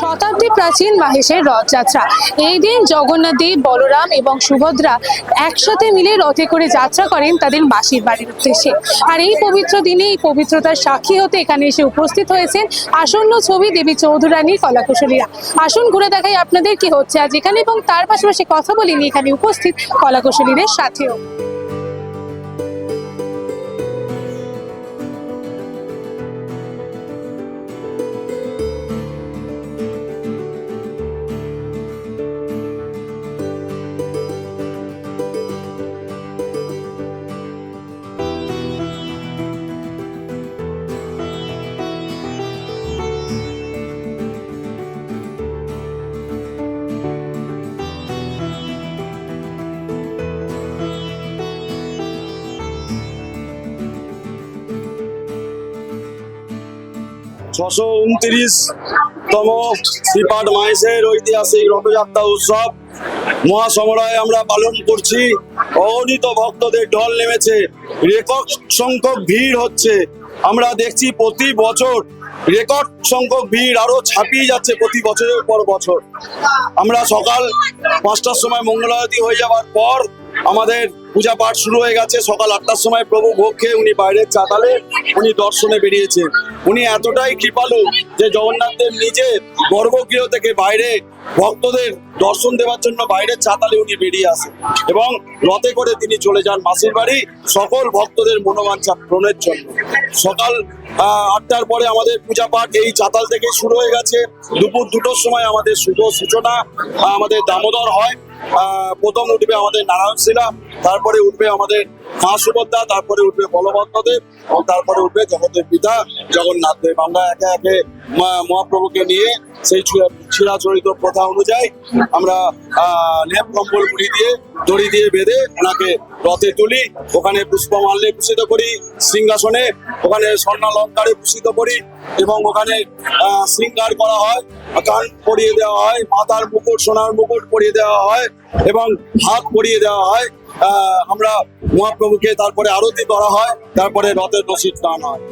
শতাব্দী প্রাচীন মাহেশের রথযাত্রা। এই দিন জগন্নাথ দেব, বলরাম এবং সুভদ্রা একসাথে মিলে রথে করে যাত্রা করেন তাদের মাসির বাড়ির উদ্দেশ্যে। আর এই পবিত্র দিনে এই পবিত্রতার সাক্ষী হতে এখানে এসে উপস্থিত হয়েছেন আসন্ন ছবি দেবী চৌধুরানীর কলাকুশলীরা। আসুন ঘুরে দেখাই আপনাদের কি হচ্ছে আজ এখানে এবং তার পাশাপাশি কথা বলিনি এখানে উপস্থিত কলাকুশলীদের সাথেও। ছশো উনত্রিশ তম শ্রীপাঠ মাহেশের ঐতিহাসিক রথযাত্রা উৎসব। মহাসমরায় আমরা পালন করছি। অগণিত ভক্তদের ঢল নেমেছে। রেকর্ড সংখ্যক ভিড় হচ্ছে। আমরা দেখছি প্রতি বছর রেকর্ড সংখ্যক ভিড় আরও ছাপিয়ে যাচ্ছে প্রতি বছরের পর বছর। আমরা সকাল পাঁচটার সময় মঙ্গলারতি হয়ে যাওয়ার পর আমাদের পূজা পাঠ শুরু হয়ে গেছে। সকাল আটটার সময় প্রভু ভোগ উনি বাইরের চাতালে উনি দর্শনে বেরিয়েছে। উনি এতটাই কৃপালু যে জগন্নাথ দেব নিজে গর্ভগৃহ থেকে বাইরে ভক্তদের দর্শন দেওয়ার জন্য বাইরের চাতালে উনি বেরিয়ে আসেন এবং রথে করে তিনি চলে যান মাসির বাড়ি সকল ভক্তদের মনোবাঞ্ছা প্রণের জন্য। সকাল আটটার পরে আমাদের পূজা পাঠ এই চাতাল থেকে শুরু হয়ে গেছে। দুপুর দুটোর সময় আমাদের শুভ সূচনা আমাদের দামোদর হয়। প্রথম উঠবে আমাদের নারায়ণ শিলা, তারপরে উঠবে আমাদের মা সুভদ্রা, তারপরে উঠবে বলভদ্রদেব এবং তারপরে উঠবে জগতের পিতা জগন্নাথ দেব। আমরা একে একে মহাপ্রভুকে নিয়ে সেই চিরাচরিত প্রথা অনুযায়ী আমরা লেপ কম্বল মুড়ি দিয়ে, দড়ি দিয়ে বেঁধে ওনাকে রথে তুলি, ওখানে পুষ্পমাল্যে ভূষিত করি, সিংহাসনে, ওখানে স্বর্ণালঙ্কারে ভূষিত করি এবং ওখানে শৃঙ্গার করা হয়, কান পরিয়ে দেওয়া হয়, মাথার মুকুট, সোনার মুকুট পরিয়ে দেওয়া হয় এবং হাত পরিয়ে দেওয়া হয়। আমরা মহাপ্রভুকে তারপরে আরতি করা হয়, তারপরে রথের রসিদ টান হয়।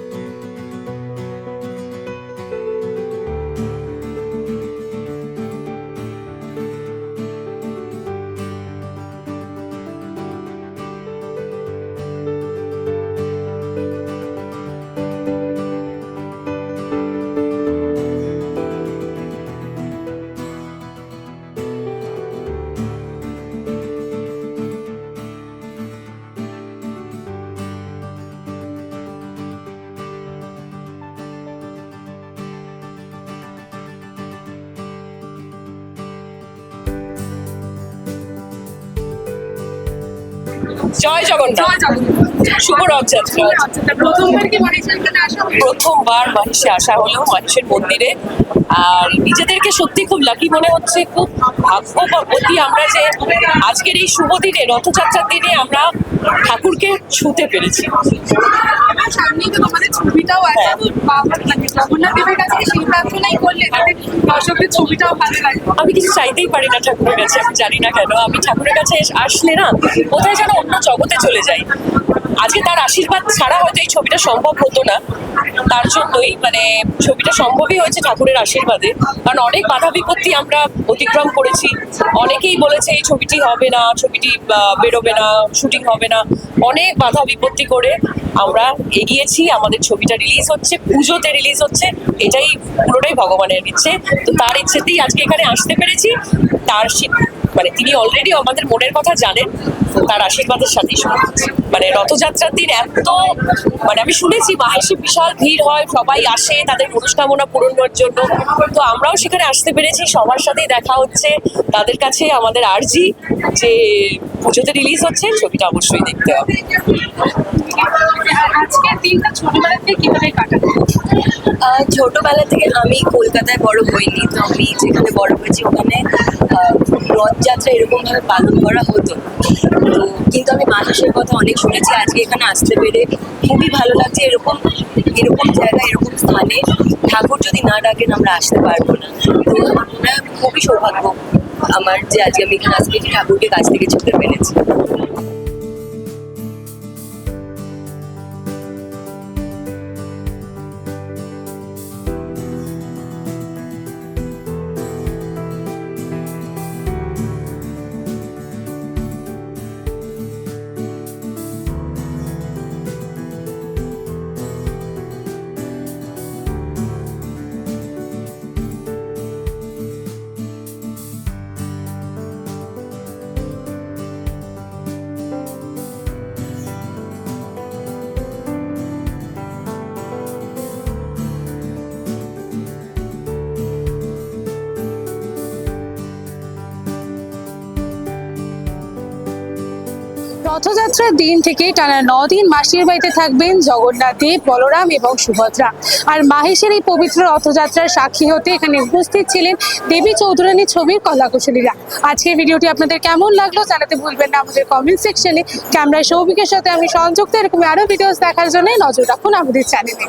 জয় জগন্নাথ। শুভ রথযাত্রা। প্রথমবার মহিষে আসা হলো মহিষের মন্দিরে। আর নিজেদেরকে সত্যি খুব লাকি মনে হচ্ছে খুব ভাগ্যবতী আমরা যে আজকের এই শুভ দিনে রথযাত্রার দিনে আমরা ঠাকুরকে ছুতে পেরেছি। আমার সামনেই তো তোমাদের ছবিটাও আছে। মানে জগন্নাথ দেবের কাছে সেই প্রার্থনাই করলে তাতে দর্শকদের ছবিটাও ভালো লাগবে আমি কিছু চাইতেই পারি না ঠাকুরের কাছে আমি জানি না কেন। আমি ঠাকুরের কাছে আসলে না কোথায় যেন অন্য জগতে চলে যাই। আজকে তার আশীর্বাদ ছাড়া হয়তো এই ছবিটা সম্ভব হতো না। তার জন্যই মানে ছবিটা সম্ভবই হয়েছে ঠাকুরের আশীর্বাদে। কারণ অনেক বাধা বিপত্তি আমরা অতিক্রম করেছি। অনেকেই বলেছে এই ছবিটি হবে না ছবিটি বেরোবে না শুটিং হবে না। অনেক বাধা বিপত্তি করে আমরা এগিয়েছি, আমাদের ছবিটা রিলিজ হচ্ছে, পুজোতে রিলিজ হচ্ছে, এটাই পুরোটাই ভগবানের ইচ্ছে। তো তার ইচ্ছেতেই আজকে এখানে আসতে পেরেছি। তার মানে তিনি অলরেডি আমাদের মনের কথা জানেন, তার আশীর্বাদের সাথেই শুরু মানে রথযাত্রার দিন এত মানে আমি শুনেছি মাহেশে বিশাল ভিড় হয়, সবাই আসে, তাদের মনস্কামনা পূরণের জন্য। তো আমরাও সেখানে আসতে পেরেছি, সবার সাথেই দেখা হচ্ছে। তাদের কাছে আমাদের আর্জি যে পুজোতে রিলিজ হচ্ছে, ছবিটা অবশ্যই দেখতে হবে। আজকের দিনটা ছোটবেলা থেকে কীভাবে আহ, ছোটবেলা থেকে আমি কলকাতায় বড় হইনি তো আমি যেখানে বড় হয়েছি ওখানে রথযাত্রা এরকমভাবে পালন করা হতো। কিন্তু আমি মানুষের কথা অনেক শুনেছি আজকে এখানে আসতে পেরে খুবই ভালো লাগছে এরকম এরকম জায়গায় এরকম স্থানে ঠাকুর যদি না ডাকেন আমরা আসতে পারব না। তো আমরা খুবই সৌভাগ্য আমার যে আজকে আমি এখানে আসতে ঠাকুরকে কাছ থেকে ছুটে পেরেছি। রথযাত্রার দিন থেকে টানা ন দিন মাসির বাড়িতে থাকবেন জগন্নাথ দেব, বলরাম এবং সুভদ্রা। আর মাহেশের এই পবিত্র রথযাত্রার সাক্ষী হতে এখানে উপস্থিত ছিলেন দেবী চৌধুরানী ছবির কলাকুশলীরা। আজকের ভিডিওটি আপনাদের কেমন লাগল জানাতে ভুলবেন না। আমাদের কমেন্ট সেকশনে ক্যামেরায় সৌভিকের সাথে আমি সংযুক্ত। এরকম আরও ভিডিওস দেখার জন্য নজর রাখুন আমাদের চ্যানেলে